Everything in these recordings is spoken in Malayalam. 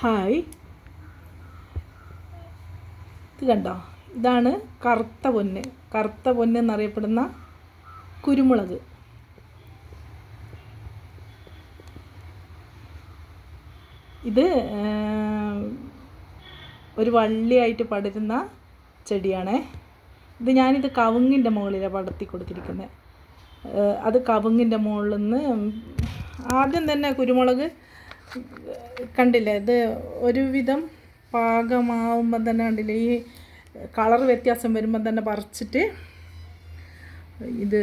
ഹായ് ഇത് കണ്ടോ? ഇതാണ് കറുത്ത പൊന്ന്. കറുത്ത പൊന്ന് എന്നറിയപ്പെടുന്ന കുരുമുളക്. ഇത് ഒരു വള്ളിയായിട്ട് പടരുന്ന ചെടിയാണേ. ഇത് ഞാനിത് കവുങ്ങിന്റെ മുകളിലാണ് പടർത്തി കൊടുത്തിരിക്കുന്നത് അത് കവുങ്ങിന്റെ മുകളിൽ നിന്ന് ആദ്യം തന്നെ കുരുമുളക് കണ്ടില്ലേ? ഇത് ഒരുവിധം പാകമാവുമ്പോൾ തന്നെ കണ്ടില്ലേ? ഈ കളർ വ്യത്യാസം വരുമ്പോൾ തന്നെ പറിച്ചിട്ട് ഇത്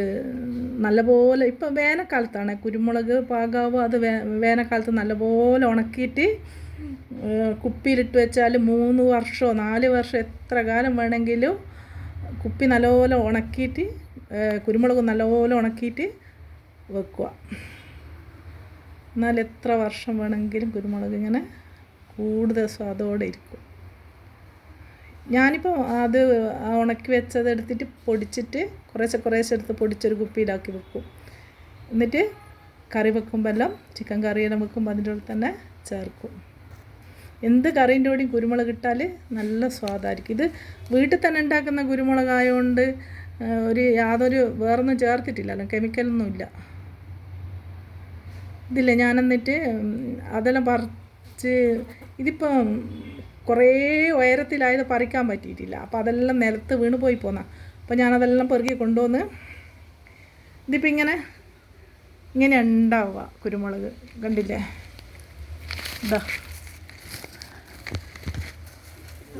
നല്ലപോലെ ഇപ്പോൾ വേനൽക്കാലത്താണ്. കുരുമുളക് പാകാവ് അത് വേ വേനൽക്കാലത്ത് നല്ലപോലെ ഉണക്കിയിട്ട് കുപ്പിയിലിട്ട് വെച്ചാൽ മൂന്ന് വർഷമോ നാല് വർഷം എത്ര കാലം വേണമെങ്കിലും കുപ്പി നല്ലപോലെ ഉണക്കിയിട്ട് കുരുമുളക് നല്ലപോലെ ഉണക്കിയിട്ട് വെക്കുക. എന്നാൽ എത്ര വർഷം വേണമെങ്കിലും കുരുമുളക് ഇങ്ങനെ കൂടുതൽ സ്വാദോടെ ഇരിക്കും. ഞാനിപ്പോൾ അത് ഉണക്കി വെച്ചത് എടുത്തിട്ട് പൊടിച്ചിട്ട് കുറേശ്ശെ കുറേശ്ശെ എടുത്ത് പൊടിച്ചൊരു കുപ്പിയിലാക്കി വെക്കും. എന്നിട്ട് കറി വെക്കുമ്പോൾ എല്ലാം ചിക്കൻ കറിയെല്ലാം വെക്കുമ്പോൾ അതിന്റെ കൂടെ തന്നെ ചേർക്കും. എന്ത് കറീന്റെ കൂടെയും കുരുമുളക് ഇട്ടാൽ നല്ല സ്വാദായിരിക്കും. ഇത് വീട്ടിൽ തന്നെ ഉണ്ടാക്കുന്ന കുരുമുളകായതുകൊണ്ട് ഒരു യാതൊരു വേറൊന്നും ചേർത്തിട്ടില്ലല്ലോ കെമിക്കലൊന്നും ഇല്ല ഇതില്ല? ഞാൻ എന്നിട്ട് അതെല്ലാം പറിച്ച് ഇതിപ്പം കുറേ ഉയരത്തിലായത് പറിക്കാൻ പറ്റിയിട്ടില്ല. അപ്പോൾ അതെല്ലാം നിലത്ത് വീണ് പോയി പോന്ന. അപ്പോൾ ഞാനതെല്ലാം പെറുക്കി കൊണ്ടുവന്ന് ഇതിപ്പോൾ ഇങ്ങനെ ഇങ്ങനെ ഉണ്ടാവുക കുരുമുളക്. കണ്ടില്ലേ? ഇതാ.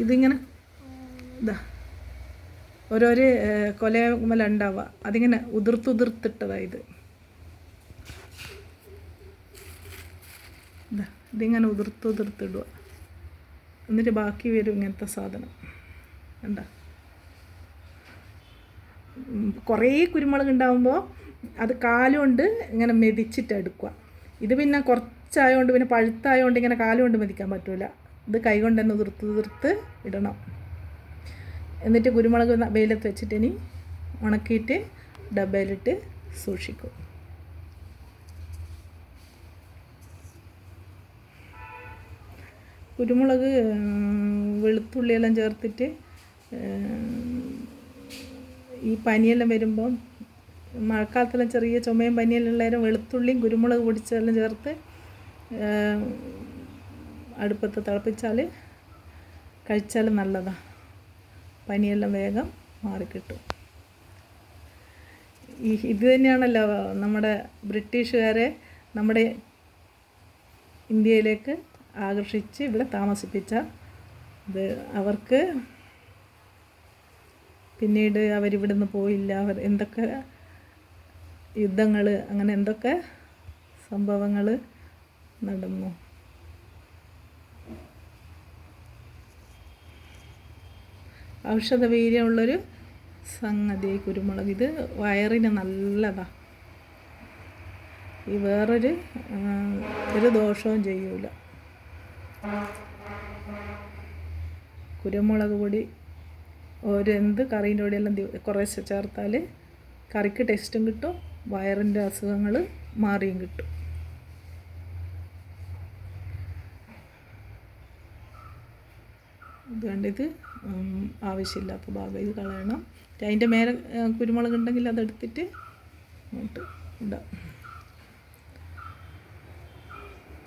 ഇതിങ്ങനെ ഇതാ. ഓരോരോ കൊലമല ഉണ്ടാവുക. അതിങ്ങനെ ഉതിർത്തുതിർത്തിട്ടതാ ഇത് ഇതാ ഇതിങ്ങനെ ഉതിർത്ത് ഉതിർത്തിടുക എന്നിട്ട് ബാക്കി വരും ഇങ്ങനത്തെ സാധനം. കണ്ട? കുറേ കുരുമുളക് ഉണ്ടാകുമ്പോൾ അത് കാലുകൊണ്ട് ഇങ്ങനെ മെതിച്ചിട്ട് എടുക്കുക ഇത് പിന്നെ കുറച്ചായതുകൊണ്ട് പിന്നെ പഴുത്തായതുകൊണ്ട് ഇങ്ങനെ കാലുകൊണ്ട് മെതിക്കാൻ പറ്റില്ല ഇത് കൈകൊണ്ട് തന്നെ ഉതിർത്ത് ഉതിർത്ത് ഇടണം. എന്നിട്ട് കുരുമുളക് വെയിലത്ത് വെച്ചിട്ട് ഇനി ഉണക്കിയിട്ട് ഡബയിലിട്ട് സൂക്ഷിക്കും. കുരുമുളക് വെളുത്തുള്ളിയെല്ലാം ചേർത്തിട്ട് ഈ പനിയെല്ലാം വരുമ്പം മഴക്കാലത്തെല്ലാം ചെറിയ ചുമയും പനിയെല്ലാം ഉള്ളവരും വെളുത്തുള്ളിയും കുരുമുളക് പൊടിച്ചതെല്ലാം ചേർത്ത് അടുപ്പത്ത് തിളപ്പിച്ചാൽ കഴിച്ചാൽ നല്ലതാണ് പനിയെല്ലാം വേഗം മാറിക്കിട്ടും. ഈ ഇത് തന്നെയാണല്ലോ നമ്മുടെ ബ്രിട്ടീഷുകാരെ നമ്മുടെ ഇന്ത്യയിലേക്ക് ആകർഷിച്ച് ഇവിടെ താമസിപ്പിച്ച ഇത് അവർക്ക് പിന്നീട് അവരിവിടുന്ന് പോയില്ല. അവർ എന്തൊക്കെ യുദ്ധങ്ങൾ അങ്ങനെ എന്തൊക്കെ സംഭവങ്ങൾ നടന്നു. ഔഷധ വീര്യമുള്ളൊരു സംഗതി കുരുമുളക്. ഇത് വയറിന് നല്ലതാ. ഈ വേറൊരു ഒരു ദോഷവും ചെയ്യൂല. കുരുമുളക് പൊടി ഒരു എന്ത് കറീന്റെ കൂടെയെല്ലാം കുറേശ്ശെ ചേർത്താൽ കറിക്ക് ടേസ്റ്റും കിട്ടും വയറിന്റെ അസുഖങ്ങൾ മാറിയും കിട്ടും. അതുകൊണ്ട് ഇത് ആവശ്യമില്ലാത്ത ഭാഗം ഇത് കളയണം. അതിന്റെ മേലെ കുരുമുളക് ഉണ്ടെങ്കിൽ അതെടുത്തിട്ട് ഇങ്ങോട്ട് ഇടാം.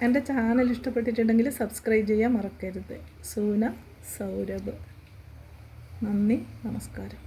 എന്റെ ചാനൽ ഇഷ്ടപ്പെട്ടിട്ടുണ്ടെങ്കിൽ സബ്സ്ക്രൈബ് ചെയ്യാൻ മറക്കരുത്. സൂന സൗരഭ്. നന്ദി നമസ്കാരം.